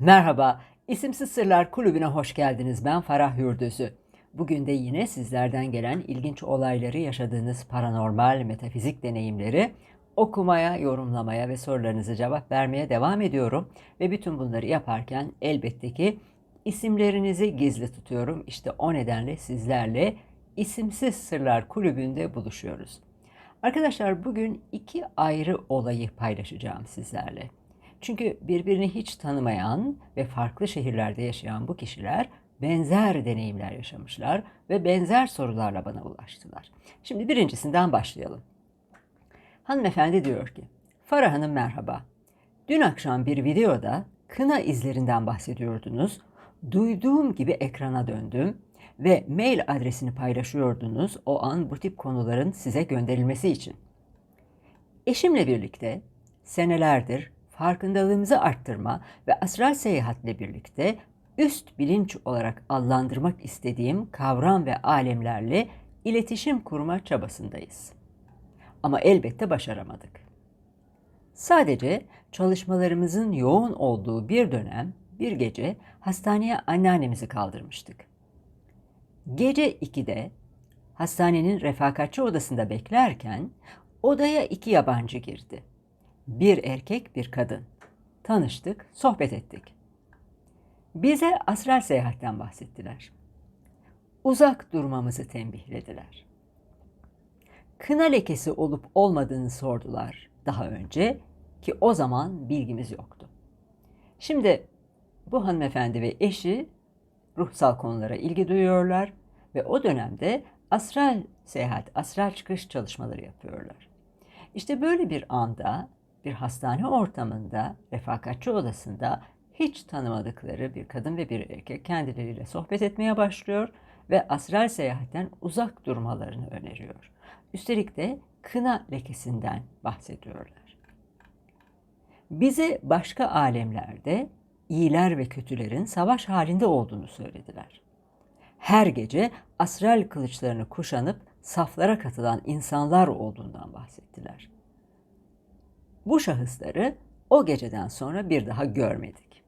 Merhaba, İsimsiz Sırlar Kulübü'ne hoş geldiniz. Ben Farah Hürdüzü. Bugün de yine sizlerden gelen ilginç olayları yaşadığınız paranormal, metafizik deneyimleri okumaya, yorumlamaya ve sorularınızı cevap vermeye devam ediyorum. Ve bütün bunları yaparken elbette ki isimlerinizi gizli tutuyorum. İşte o nedenle sizlerle İsimsiz Sırlar Kulübü'nde buluşuyoruz. Arkadaşlar bugün iki ayrı olayı paylaşacağım sizlerle. Çünkü birbirini hiç tanımayan ve farklı şehirlerde yaşayan bu kişiler benzer deneyimler yaşamışlar ve benzer sorularla bana ulaştılar. Şimdi birincisinden başlayalım. Hanımefendi diyor ki, Farah Hanım merhaba. Dün akşam bir videoda kına izlerinden bahsediyordunuz. Duyduğum gibi ekrana döndüm ve mail adresini paylaşıyordunuz o an bu tip konuların size gönderilmesi için. Eşimle birlikte senelerdir farkındalığımızı arttırma ve astral seyahatle birlikte üst bilinç olarak adlandırmak istediğim kavram ve alemlerle iletişim kurma çabasındayız. Ama elbette başaramadık. Sadece çalışmalarımızın yoğun olduğu bir dönem, bir gece hastaneye anneannemizi kaldırmıştık. Gece 2'de hastanenin refakatçi odasında beklerken odaya iki yabancı girdi. Bir erkek, bir kadın. Tanıştık, sohbet ettik. Bize astral seyahatten bahsettiler. Uzak durmamızı tembihlediler. Kına lekesi olup olmadığını sordular daha önce ki o zaman bilgimiz yoktu. Şimdi bu hanımefendi ve eşi ruhsal konulara ilgi duyuyorlar ve o dönemde astral seyahat, astral çıkış çalışmaları yapıyorlar. İşte böyle bir anda bir hastane ortamında, refakatçi odasında hiç tanımadıkları bir kadın ve bir erkek kendileriyle sohbet etmeye başlıyor ve astral seyahatten uzak durmalarını öneriyor. Üstelik de kına lekesinden bahsediyorlar. Bize başka alemlerde iyiler ve kötülerin savaş halinde olduğunu söylediler. Her gece astral kılıçlarını kuşanıp saflara katılan insanlar olduğundan bahsettiler. Bu şahısları o geceden sonra bir daha görmedik.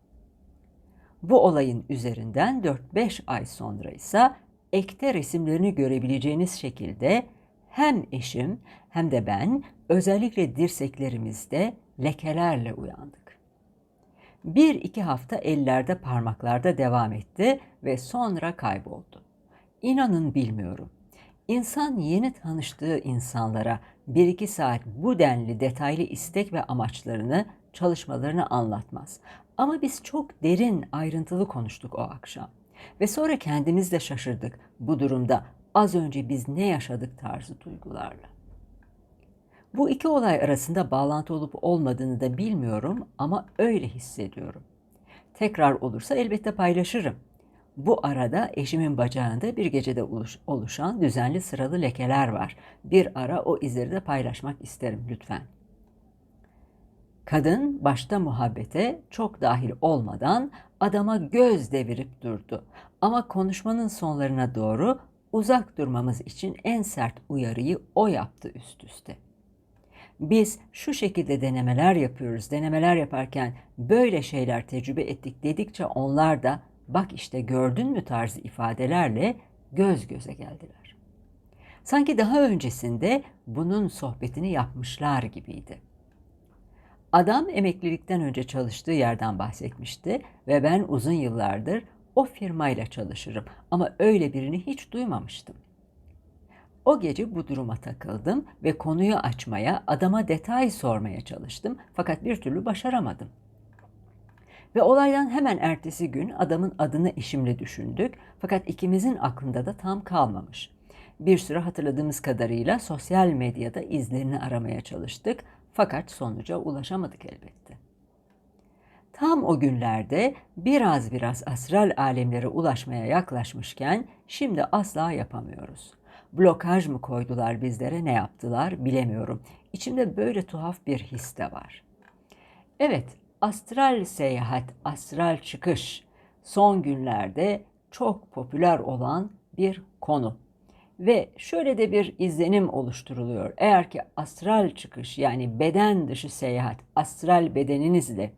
Bu olayın üzerinden 4-5 ay sonra ise ekte resimlerini görebileceğiniz şekilde hem eşim hem de ben özellikle dirseklerimizde lekelerle uyandık. Bir iki hafta ellerde parmaklarda devam etti ve sonra kayboldu. İnanın bilmiyorum. İnsan yeni tanıştığı insanlara bir iki saat bu denli detaylı istek ve amaçlarını, çalışmalarını anlatmaz. Ama biz çok derin, ayrıntılı konuştuk o akşam. Ve sonra kendimiz de şaşırdık bu durumda az önce biz ne yaşadık tarzı duygularla. Bu iki olay arasında bağlantı olup olmadığını da bilmiyorum ama öyle hissediyorum. Tekrar olursa elbette paylaşırım. Bu arada eşimin bacağında bir gecede oluşan düzenli sıralı lekeler var. Bir ara o izleri de paylaşmak isterim lütfen. Kadın başta muhabbete çok dahil olmadan adama göz devirip durdu. Ama konuşmanın sonlarına doğru uzak durmamız için en sert uyarıyı o yaptı üst üste. Biz şu şekilde denemeler yapıyoruz. Denemeler yaparken böyle şeyler tecrübe ettik dedikçe onlar da bak işte gördün mü tarzı ifadelerle göz göze geldiler. Sanki daha öncesinde bunun sohbetini yapmışlar gibiydi. Adam emeklilikten önce çalıştığı yerden bahsetmişti ve ben uzun yıllardır o firmayla çalışırım ama öyle birini hiç duymamıştım. O gece bu duruma takıldım ve konuyu açmaya, adama detay sormaya çalıştım fakat bir türlü başaramadım. Ve olaydan hemen ertesi gün adamın adını eşimle düşündük fakat ikimizin aklında da tam kalmamış. Bir süre hatırladığımız kadarıyla sosyal medyada izlerini aramaya çalıştık fakat sonuca ulaşamadık elbette. Tam o günlerde biraz biraz astral alemlere ulaşmaya yaklaşmışken şimdi asla yapamıyoruz. Blokaj mı koydular bizlere ne yaptılar bilemiyorum. İçimde böyle tuhaf bir his de var. Evet astral seyahat, astral çıkış son günlerde çok popüler olan bir konu. Ve şöyle de bir izlenim oluşturuluyor. Eğer ki astral çıkış yani beden dışı seyahat, astral bedeninizle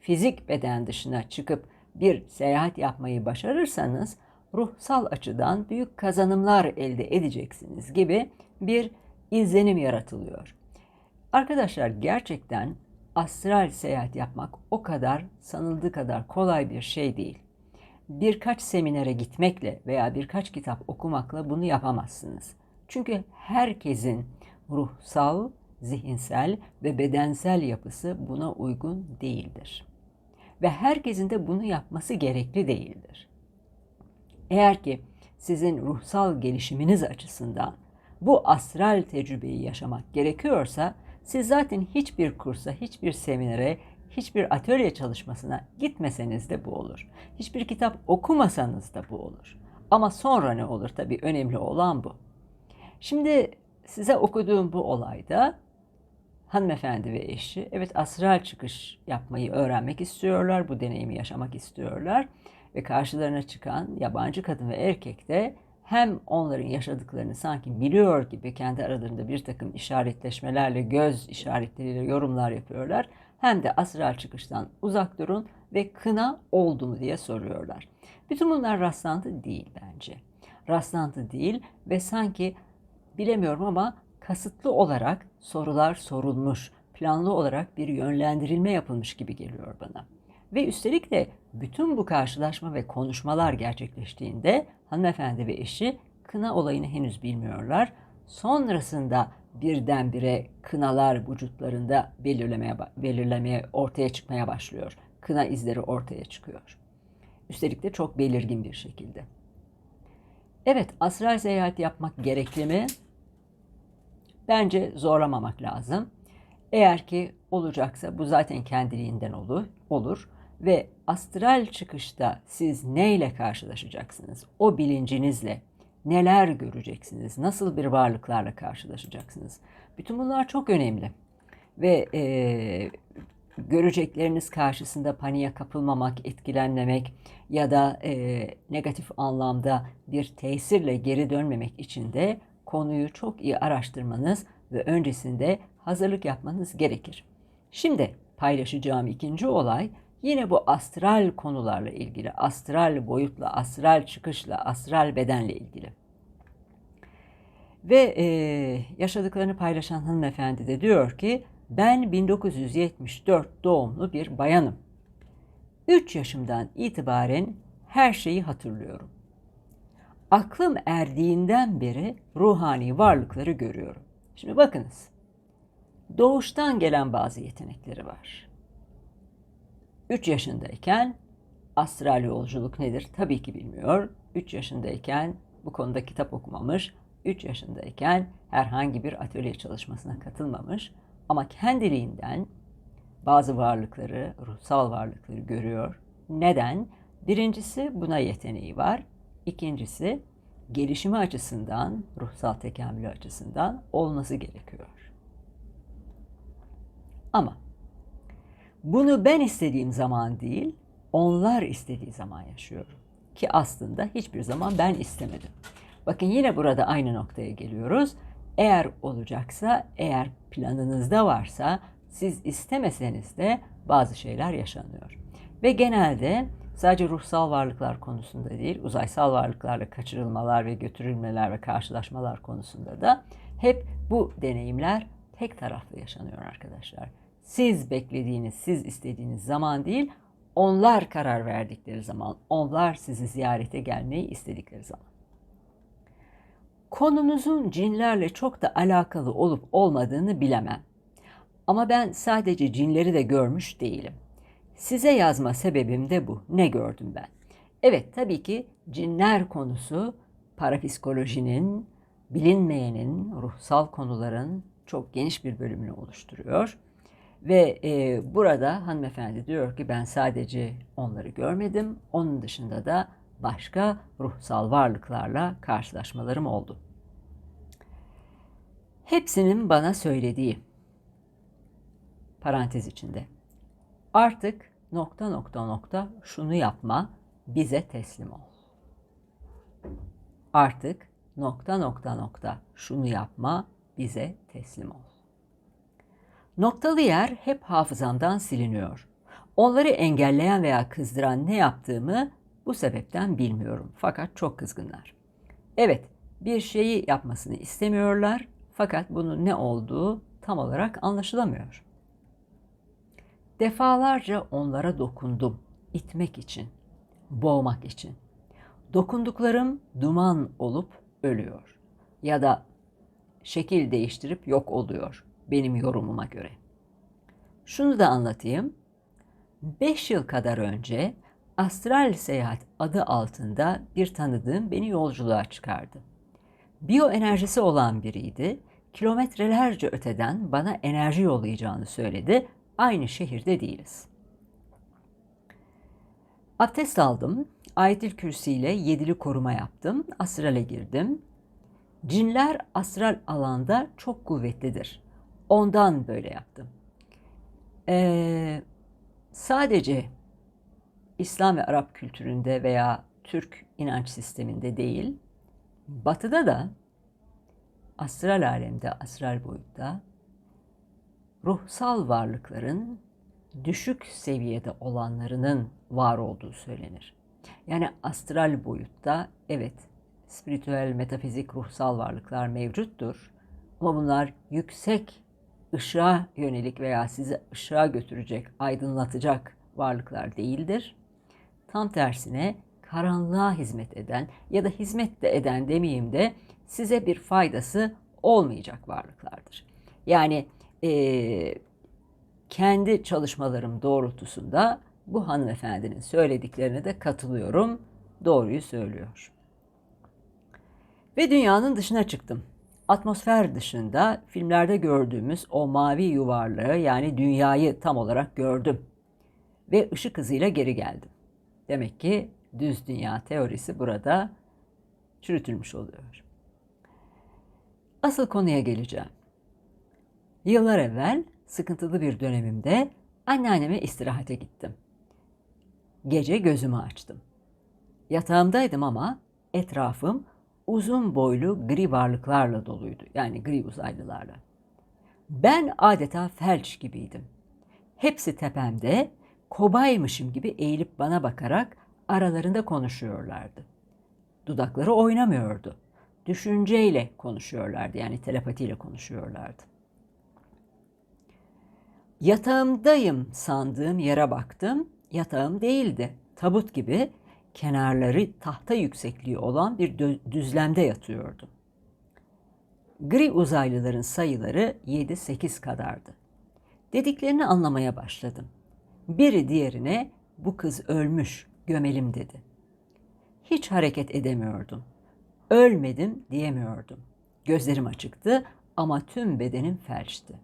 fizik beden dışına çıkıp bir seyahat yapmayı başarırsanız ruhsal açıdan büyük kazanımlar elde edeceksiniz gibi bir izlenim yaratılıyor. Arkadaşlar gerçekten astral seyahat yapmak o kadar sanıldığı kadar kolay bir şey değil. Birkaç seminere gitmekle veya birkaç kitap okumakla bunu yapamazsınız. Çünkü herkesin ruhsal, zihinsel ve bedensel yapısı buna uygun değildir. Ve herkesin de bunu yapması gerekli değildir. Eğer ki sizin ruhsal gelişiminiz açısından bu astral tecrübeyi yaşamak gerekiyorsa siz zaten hiçbir kursa, hiçbir seminere, hiçbir atölye çalışmasına gitmeseniz de bu olur. Hiçbir kitap okumasanız da bu olur. Ama sonra ne olur tabii önemli olan bu. Şimdi size okuduğum bu olayda hanımefendi ve eşi evet astral çıkış yapmayı öğrenmek istiyorlar, bu deneyimi yaşamak istiyorlar ve karşılarına çıkan yabancı kadın ve erkek de hem onların yaşadıklarını sanki biliyor gibi kendi aralarında bir takım işaretleşmelerle, göz işaretleriyle yorumlar yapıyorlar. Hem de astral çıkıştan uzak durun ve kına oldu mu diye soruyorlar. Bütün bunlar rastlantı değil bence. Rastlantı değil ve sanki bilemiyorum ama kasıtlı olarak sorular sorulmuş, planlı olarak bir yönlendirilme yapılmış gibi geliyor bana. Ve üstelik de bütün bu karşılaşma ve konuşmalar gerçekleştiğinde hanımefendi ve eşi kına olayını henüz bilmiyorlar. Sonrasında birdenbire kınalar vücutlarında belirlemeye, belirlemeye ortaya çıkmaya başlıyor. Kına izleri ortaya çıkıyor. Üstelik de çok belirgin bir şekilde. Evet, astral seyahat yapmak gerekli mi? Bence zorlamamak lazım. Eğer ki olacaksa bu zaten kendiliğinden olur. olur ve astral çıkışta siz neyle karşılaşacaksınız? O bilincinizle neler göreceksiniz? Nasıl bir varlıklarla karşılaşacaksınız? Bütün bunlar çok önemli. Ve e, görecekleriniz karşısında paniğe kapılmamak, etkilenmemek ya da e, negatif anlamda bir tesirle geri dönmemek için de konuyu çok iyi araştırmanız ve öncesinde hazırlık yapmanız gerekir. Şimdi paylaşacağım ikinci olay Yine bu astral konularla ilgili, astral boyutla, astral çıkışla, astral bedenle ilgili. Ve e, yaşadıklarını paylaşan hanımefendi de diyor ki ben 1974 doğumlu bir bayanım. 3 yaşımdan itibaren her şeyi hatırlıyorum. Aklım erdiğinden beri ruhani varlıkları görüyorum. Şimdi bakınız. Doğuştan gelen bazı yetenekleri var. 3 yaşındayken astral yolculuk nedir tabii ki bilmiyor. 3 yaşındayken bu konuda kitap okumamış. 3 yaşındayken herhangi bir atölye çalışmasına katılmamış. Ama kendiliğinden bazı varlıkları, ruhsal varlıkları görüyor. Neden? Birincisi buna yeteneği var. İkincisi gelişimi açısından, ruhsal tekamülü açısından olması gerekiyor. Ama bunu ben istediğim zaman değil, onlar istediği zaman yaşıyorum. Ki aslında hiçbir zaman ben istemedim. Bakın yine burada aynı noktaya geliyoruz. Eğer olacaksa, eğer planınızda varsa siz istemeseniz de bazı şeyler yaşanıyor. Ve genelde sadece ruhsal varlıklar konusunda değil, uzaysal varlıklarla kaçırılmalar ve götürülmeler ve karşılaşmalar konusunda da hep bu deneyimler tek taraflı yaşanıyor arkadaşlar siz beklediğiniz, siz istediğiniz zaman değil, onlar karar verdikleri zaman, onlar sizi ziyarete gelmeyi istedikleri zaman. Konunuzun cinlerle çok da alakalı olup olmadığını bilemem. Ama ben sadece cinleri de görmüş değilim. Size yazma sebebim de bu. Ne gördüm ben? Evet tabii ki cinler konusu parapsikolojinin, bilinmeyenin, ruhsal konuların çok geniş bir bölümünü oluşturuyor. Ve e, burada hanımefendi diyor ki ben sadece onları görmedim. Onun dışında da başka ruhsal varlıklarla karşılaşmalarım oldu. Hepsinin bana söylediği parantez içinde artık nokta nokta nokta şunu yapma bize teslim ol. Artık nokta nokta nokta şunu yapma bize teslim ol. Noktalı yer hep hafızamdan siliniyor. Onları engelleyen veya kızdıran ne yaptığımı bu sebepten bilmiyorum. Fakat çok kızgınlar. Evet, bir şeyi yapmasını istemiyorlar fakat bunun ne olduğu tam olarak anlaşılamıyor. Defalarca onlara dokundum itmek için, boğmak için. Dokunduklarım duman olup ölüyor ya da şekil değiştirip yok oluyor benim yorumuma göre. Şunu da anlatayım. 5 yıl kadar önce Astral Seyahat adı altında bir tanıdığım beni yolculuğa çıkardı. Biyo enerjisi olan biriydi. Kilometrelerce öteden bana enerji yollayacağını söyledi. Aynı şehirde değiliz. Abdest aldım. Ayetil Kürsi ile yedili koruma yaptım. Astrale girdim. Cinler astral alanda çok kuvvetlidir. Ondan böyle yaptım. Ee, sadece İslam ve Arap kültüründe veya Türk inanç sisteminde değil, Batı'da da astral alemde, astral boyutta ruhsal varlıkların düşük seviyede olanlarının var olduğu söylenir. Yani astral boyutta evet spiritüel, metafizik, ruhsal varlıklar mevcuttur. Ama bunlar yüksek ışığa yönelik veya sizi ışığa götürecek, aydınlatacak varlıklar değildir. Tam tersine karanlığa hizmet eden ya da hizmet de eden demeyeyim de size bir faydası olmayacak varlıklardır. Yani e, kendi çalışmalarım doğrultusunda bu hanımefendinin söylediklerine de katılıyorum. Doğruyu söylüyor. Ve dünyanın dışına çıktım. Atmosfer dışında filmlerde gördüğümüz o mavi yuvarlığı yani dünyayı tam olarak gördüm. Ve ışık hızıyla geri geldim. Demek ki düz dünya teorisi burada çürütülmüş oluyor. Asıl konuya geleceğim. Yıllar evvel sıkıntılı bir dönemimde anneanneme istirahate gittim. Gece gözümü açtım. Yatağımdaydım ama etrafım uzun boylu gri varlıklarla doluydu. Yani gri uzaylılarla. Ben adeta felç gibiydim. Hepsi tepemde, kobaymışım gibi eğilip bana bakarak aralarında konuşuyorlardı. Dudakları oynamıyordu. Düşünceyle konuşuyorlardı yani telepatiyle konuşuyorlardı. Yatağımdayım sandığım yere baktım. Yatağım değildi. Tabut gibi kenarları tahta yüksekliği olan bir düzlemde yatıyordu. Gri uzaylıların sayıları 7-8 kadardı. Dediklerini anlamaya başladım. Biri diğerine bu kız ölmüş, gömelim dedi. Hiç hareket edemiyordum. Ölmedim diyemiyordum. Gözlerim açıktı ama tüm bedenim felçti.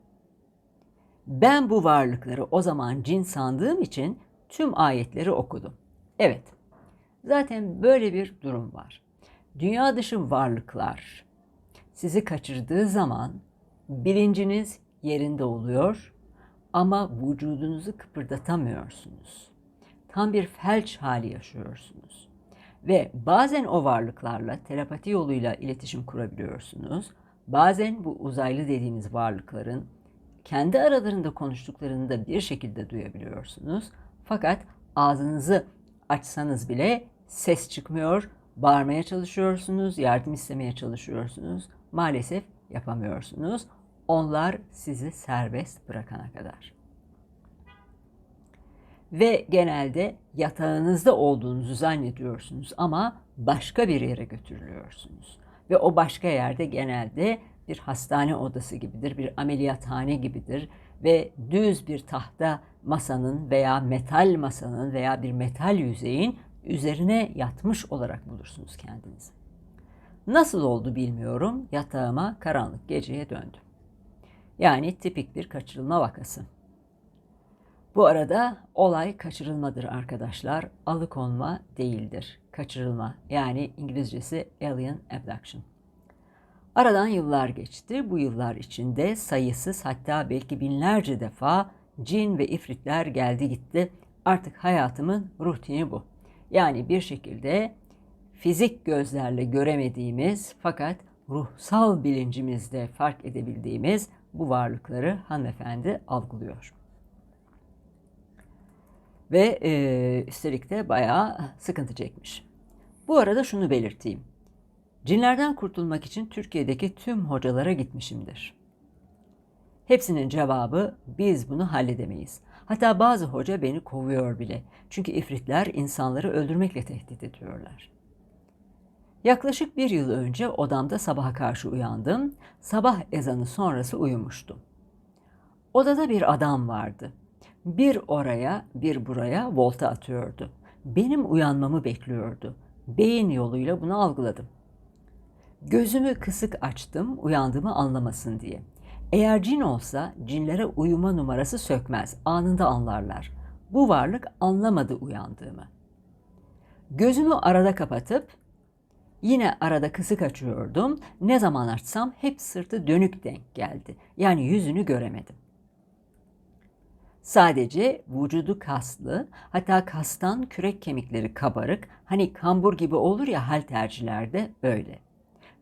Ben bu varlıkları o zaman cin sandığım için tüm ayetleri okudum. Evet, zaten böyle bir durum var. Dünya dışı varlıklar sizi kaçırdığı zaman bilinciniz yerinde oluyor ama vücudunuzu kıpırdatamıyorsunuz. Tam bir felç hali yaşıyorsunuz. Ve bazen o varlıklarla telepati yoluyla iletişim kurabiliyorsunuz. Bazen bu uzaylı dediğimiz varlıkların kendi aralarında konuştuklarını da bir şekilde duyabiliyorsunuz. Fakat ağzınızı açsanız bile ses çıkmıyor, bağırmaya çalışıyorsunuz, yardım istemeye çalışıyorsunuz. Maalesef yapamıyorsunuz. Onlar sizi serbest bırakana kadar. Ve genelde yatağınızda olduğunuzu zannediyorsunuz ama başka bir yere götürülüyorsunuz. Ve o başka yerde genelde bir hastane odası gibidir, bir ameliyathane gibidir ve düz bir tahta masanın veya metal masanın veya bir metal yüzeyin üzerine yatmış olarak bulursunuz kendinizi. Nasıl oldu bilmiyorum. Yatağıma karanlık geceye döndüm. Yani tipik bir kaçırılma vakası. Bu arada olay kaçırılmadır arkadaşlar. Alıkonma değildir. Kaçırılma yani İngilizcesi alien abduction. Aradan yıllar geçti. Bu yıllar içinde sayısız hatta belki binlerce defa cin ve ifritler geldi gitti. Artık hayatımın rutini bu. Yani bir şekilde fizik gözlerle göremediğimiz fakat ruhsal bilincimizde fark edebildiğimiz bu varlıkları hanımefendi algılıyor. Ve e, üstelik de bayağı sıkıntı çekmiş. Bu arada şunu belirteyim. Cinlerden kurtulmak için Türkiye'deki tüm hocalara gitmişimdir. Hepsinin cevabı biz bunu halledemeyiz. Hatta bazı hoca beni kovuyor bile. Çünkü ifritler insanları öldürmekle tehdit ediyorlar. Yaklaşık bir yıl önce odamda sabaha karşı uyandım. Sabah ezanı sonrası uyumuştum. Odada bir adam vardı. Bir oraya bir buraya volta atıyordu. Benim uyanmamı bekliyordu. Beyin yoluyla bunu algıladım. Gözümü kısık açtım uyandığımı anlamasın diye. Eğer cin olsa cinlere uyuma numarası sökmez. Anında anlarlar. Bu varlık anlamadı uyandığımı. Gözümü arada kapatıp yine arada kısık açıyordum. Ne zaman açsam hep sırtı dönük denk geldi. Yani yüzünü göremedim. Sadece vücudu kaslı, hatta kastan kürek kemikleri kabarık, hani kambur gibi olur ya haltercilerde öyle.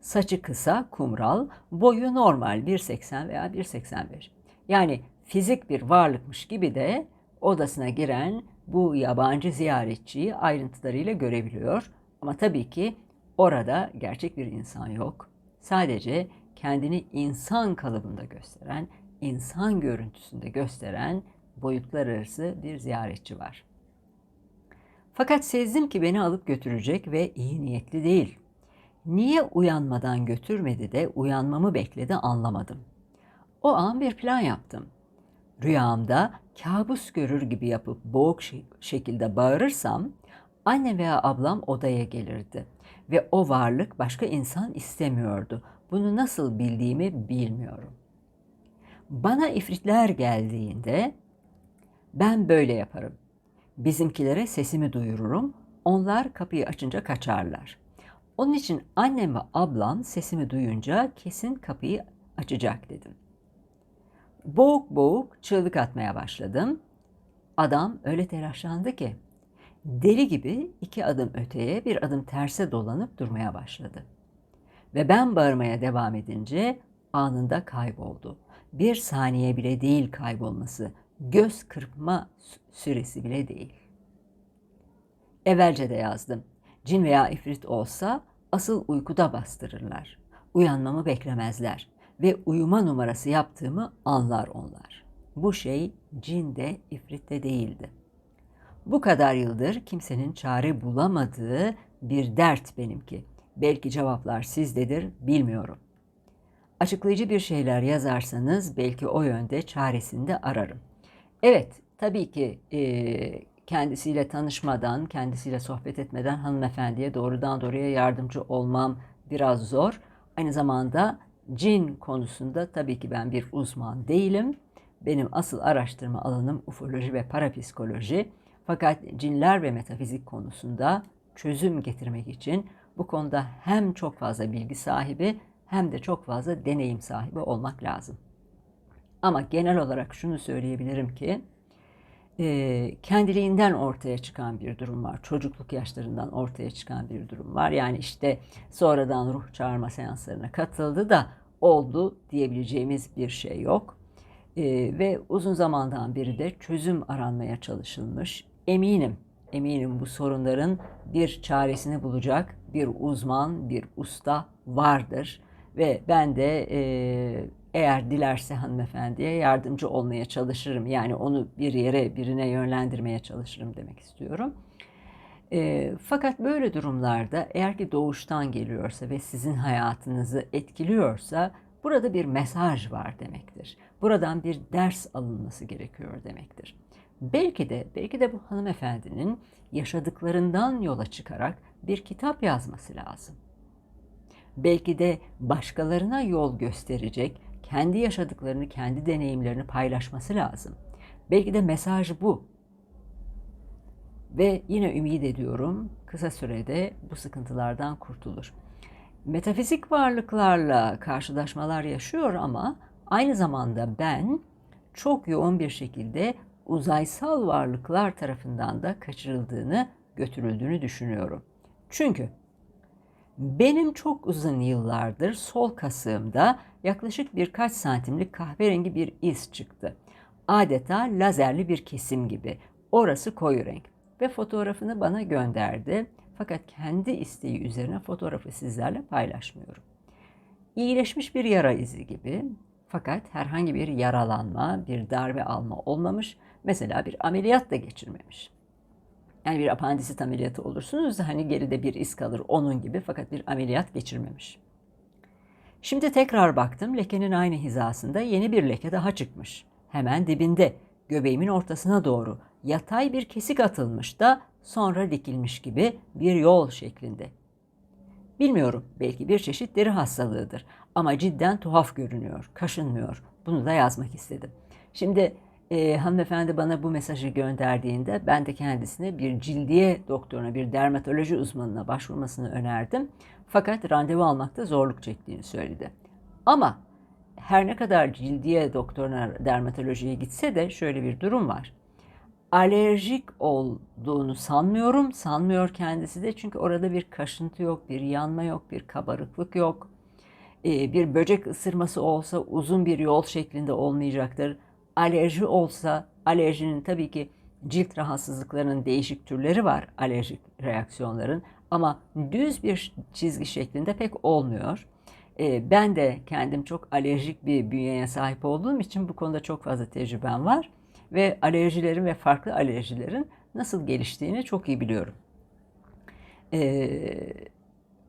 Saçı kısa, kumral, boyu normal 1.80 veya 1.85. Yani fizik bir varlıkmış gibi de odasına giren bu yabancı ziyaretçiyi ayrıntılarıyla görebiliyor. Ama tabii ki orada gerçek bir insan yok. Sadece kendini insan kalıbında gösteren, insan görüntüsünde gösteren boyutlar arası bir ziyaretçi var. Fakat sezdim ki beni alıp götürecek ve iyi niyetli değil. Niye uyanmadan götürmedi de uyanmamı bekledi anlamadım. O an bir plan yaptım. Rüyamda kabus görür gibi yapıp boğuk şekilde bağırırsam anne veya ablam odaya gelirdi ve o varlık başka insan istemiyordu. Bunu nasıl bildiğimi bilmiyorum. Bana ifritler geldiğinde ben böyle yaparım. Bizimkilere sesimi duyururum. Onlar kapıyı açınca kaçarlar. Onun için annem ve ablam sesimi duyunca kesin kapıyı açacak dedim. Boğuk boğuk çığlık atmaya başladım. Adam öyle telaşlandı ki deli gibi iki adım öteye bir adım terse dolanıp durmaya başladı. Ve ben bağırmaya devam edince anında kayboldu. Bir saniye bile değil kaybolması göz kırpma süresi bile değil. Evvelce de yazdım. Cin veya ifrit olsa asıl uykuda bastırırlar. Uyanmamı beklemezler ve uyuma numarası yaptığımı anlar onlar. Bu şey cinde, ifritte değildi. Bu kadar yıldır kimsenin çare bulamadığı bir dert benimki. Belki cevaplar sizdedir, bilmiyorum. Açıklayıcı bir şeyler yazarsanız belki o yönde çaresini de ararım. Evet, tabii ki e, kendisiyle tanışmadan, kendisiyle sohbet etmeden hanımefendiye doğrudan doğruya yardımcı olmam biraz zor. Aynı zamanda cin konusunda tabii ki ben bir uzman değilim. Benim asıl araştırma alanım ufoloji ve parapsikoloji. Fakat cinler ve metafizik konusunda çözüm getirmek için bu konuda hem çok fazla bilgi sahibi hem de çok fazla deneyim sahibi olmak lazım. Ama genel olarak şunu söyleyebilirim ki e, kendiliğinden ortaya çıkan bir durum var. Çocukluk yaşlarından ortaya çıkan bir durum var. Yani işte sonradan ruh çağırma seanslarına katıldı da oldu diyebileceğimiz bir şey yok. E, ve uzun zamandan beri de çözüm aranmaya çalışılmış. Eminim, eminim bu sorunların bir çaresini bulacak bir uzman, bir usta vardır. Ve ben de e, eğer dilerse hanımefendiye yardımcı olmaya çalışırım. Yani onu bir yere birine yönlendirmeye çalışırım demek istiyorum. E, fakat böyle durumlarda eğer ki doğuştan geliyorsa ve sizin hayatınızı etkiliyorsa burada bir mesaj var demektir. Buradan bir ders alınması gerekiyor demektir. Belki de belki de bu hanımefendinin yaşadıklarından yola çıkarak bir kitap yazması lazım. Belki de başkalarına yol gösterecek kendi yaşadıklarını, kendi deneyimlerini paylaşması lazım. Belki de mesaj bu. Ve yine ümit ediyorum kısa sürede bu sıkıntılardan kurtulur. Metafizik varlıklarla karşılaşmalar yaşıyor ama aynı zamanda ben çok yoğun bir şekilde uzaysal varlıklar tarafından da kaçırıldığını, götürüldüğünü düşünüyorum. Çünkü benim çok uzun yıllardır sol kasığımda yaklaşık birkaç santimlik kahverengi bir iz çıktı. Adeta lazerli bir kesim gibi. Orası koyu renk ve fotoğrafını bana gönderdi. Fakat kendi isteği üzerine fotoğrafı sizlerle paylaşmıyorum. İyileşmiş bir yara izi gibi fakat herhangi bir yaralanma, bir darbe alma olmamış. Mesela bir ameliyat da geçirmemiş. Yani bir apandisit ameliyatı olursunuz da hani geride bir iz kalır onun gibi fakat bir ameliyat geçirmemiş. Şimdi tekrar baktım lekenin aynı hizasında yeni bir leke daha çıkmış. Hemen dibinde göbeğimin ortasına doğru yatay bir kesik atılmış da sonra dikilmiş gibi bir yol şeklinde. Bilmiyorum belki bir çeşit deri hastalığıdır ama cidden tuhaf görünüyor, kaşınmıyor. Bunu da yazmak istedim. Şimdi e, hanımefendi bana bu mesajı gönderdiğinde ben de kendisine bir cildiye doktoruna, bir dermatoloji uzmanına başvurmasını önerdim. Fakat randevu almakta zorluk çektiğini söyledi. Ama her ne kadar cildiye doktoruna, dermatolojiye gitse de şöyle bir durum var. Alerjik olduğunu sanmıyorum, sanmıyor kendisi de çünkü orada bir kaşıntı yok, bir yanma yok, bir kabarıklık yok. Ee, bir böcek ısırması olsa uzun bir yol şeklinde olmayacaktır alerji olsa alerjinin tabii ki cilt rahatsızlıklarının değişik türleri var alerjik reaksiyonların ama düz bir çizgi şeklinde pek olmuyor. Ee, ben de kendim çok alerjik bir bünyeye sahip olduğum için bu konuda çok fazla tecrübem var ve alerjilerin ve farklı alerjilerin nasıl geliştiğini çok iyi biliyorum. Ee,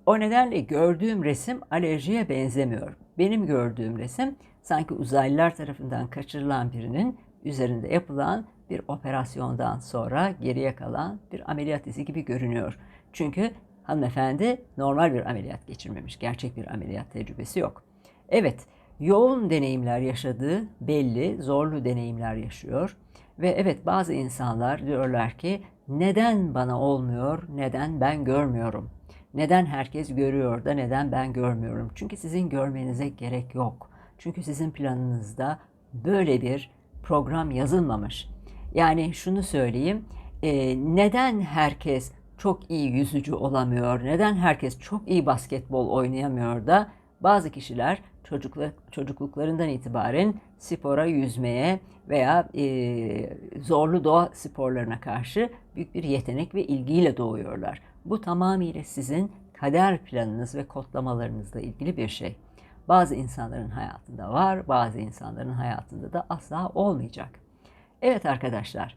o nedenle gördüğüm resim alerjiye benzemiyor. Benim gördüğüm resim sanki uzaylılar tarafından kaçırılan birinin üzerinde yapılan bir operasyondan sonra geriye kalan bir ameliyat izi gibi görünüyor. Çünkü hanımefendi normal bir ameliyat geçirmemiş. Gerçek bir ameliyat tecrübesi yok. Evet, yoğun deneyimler yaşadığı belli, zorlu deneyimler yaşıyor. Ve evet bazı insanlar diyorlar ki neden bana olmuyor, neden ben görmüyorum? Neden herkes görüyor da neden ben görmüyorum? Çünkü sizin görmenize gerek yok. Çünkü sizin planınızda böyle bir program yazılmamış. Yani şunu söyleyeyim, e, neden herkes çok iyi yüzücü olamıyor, neden herkes çok iyi basketbol oynayamıyor da bazı kişiler çocukluk, çocukluklarından itibaren spora, yüzmeye veya e, zorlu doğa sporlarına karşı büyük bir yetenek ve ilgiyle doğuyorlar. Bu tamamıyla sizin kader planınız ve kodlamalarınızla ilgili bir şey. Bazı insanların hayatında var, bazı insanların hayatında da asla olmayacak. Evet arkadaşlar,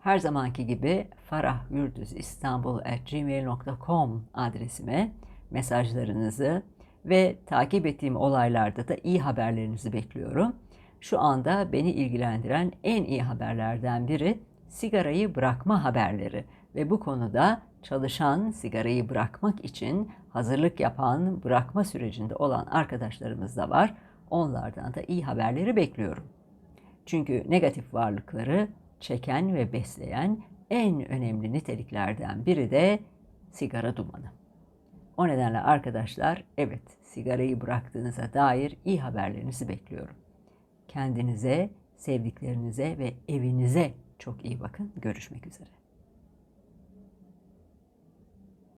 her zamanki gibi farahyurduzistanbul.gmail.com adresime mesajlarınızı ve takip ettiğim olaylarda da iyi haberlerinizi bekliyorum. Şu anda beni ilgilendiren en iyi haberlerden biri sigarayı bırakma haberleri ve bu konuda çalışan, sigarayı bırakmak için hazırlık yapan, bırakma sürecinde olan arkadaşlarımız da var. Onlardan da iyi haberleri bekliyorum. Çünkü negatif varlıkları çeken ve besleyen en önemli niteliklerden biri de sigara dumanı. O nedenle arkadaşlar evet sigarayı bıraktığınıza dair iyi haberlerinizi bekliyorum. Kendinize, sevdiklerinize ve evinize çok iyi bakın. Görüşmek üzere.